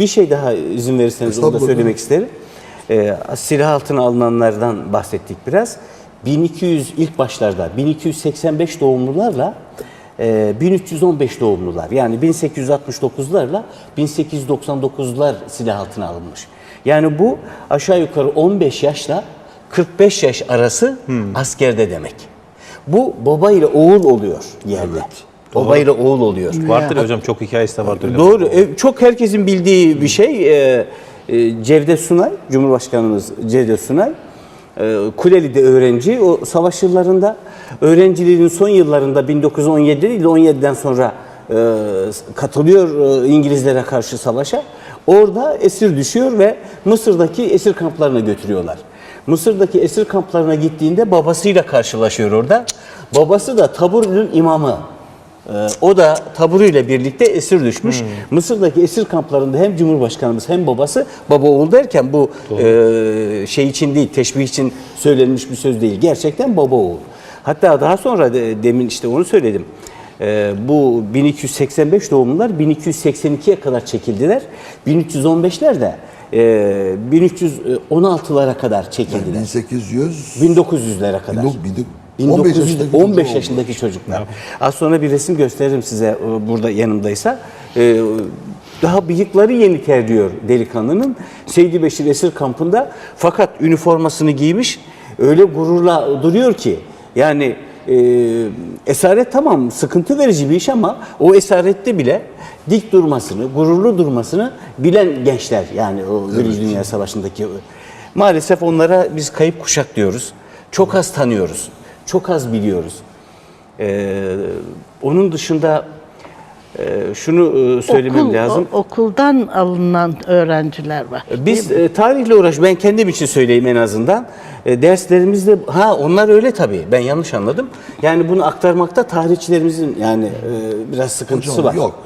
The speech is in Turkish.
Bir şey daha izin verirseniz onu da söylemek isterim. Ee, silah altına alınanlardan bahsettik biraz. 1200 ilk başlarda 1285 doğumlularla e, 1315 doğumlular yani 1869'larla 1899'lar silah altına alınmış. Yani bu aşağı yukarı 15 yaşla 45 yaş arası askerde demek. Bu baba ile oğul oluyor yerde. Baba ile oğul oluyor. Vardır ya hocam çok hikayesi de vardır. Doğru. E, Çok herkesin bildiği bir şey. E, e, Cevdet Sunay, Cumhurbaşkanımız Cevdet Sunay, e, Kuleli'de öğrenci. O savaş yıllarında, öğrenciliğinin son yıllarında 1917 değil de 17'den sonra e, katılıyor e, İngilizlere karşı savaşa. Orada esir düşüyor ve Mısır'daki esir kamplarına götürüyorlar. Mısır'daki esir kamplarına gittiğinde babasıyla karşılaşıyor orada. Babası da taburun imamı. Ee, o da taburuyla birlikte esir düşmüş. Mısır'daki esir kamplarında hem Cumhurbaşkanımız hem babası baba oğul derken bu e, şey için değil, teşbih için söylenmiş bir söz değil. Gerçekten baba oğul. Hatta daha sonra de- demin işte onu söyledim. Ee, bu 1285 doğumlular 1282'ye kadar çekildiler. 1315'ler de e, 1316'lara kadar çekildiler. 1800 1900'lere kadar. 15 1900 yaşındaki 15 çocuk yaşındaki çocuklar. Az sonra bir resim gösteririm size e, burada yanımdaysa. E, Daha bıyıkları yeni terliyor delikanlının. Seydi Beşir Esir kampında fakat üniformasını giymiş öyle gururla duruyor ki yani e, esaret tamam sıkıntı verici bir iş ama o esarette bile dik durmasını, gururlu durmasını bilen gençler yani o Birinci Dünya Savaşı'ndaki maalesef onlara biz kayıp kuşak diyoruz. Çok az tanıyoruz. Çok az biliyoruz. Ee, onun dışında e, şunu e, söylemem Okul- lazım. o- okuldan alınan öğrenciler var. Biz e, tarihle uğraş, ben kendim için söyleyeyim en azından. E, derslerimizde, ha onlar öyle tabii, ben yanlış anladım. Yani bunu aktarmakta tarihçilerimizin yani e, biraz sıkıntısı Hocam var. yok.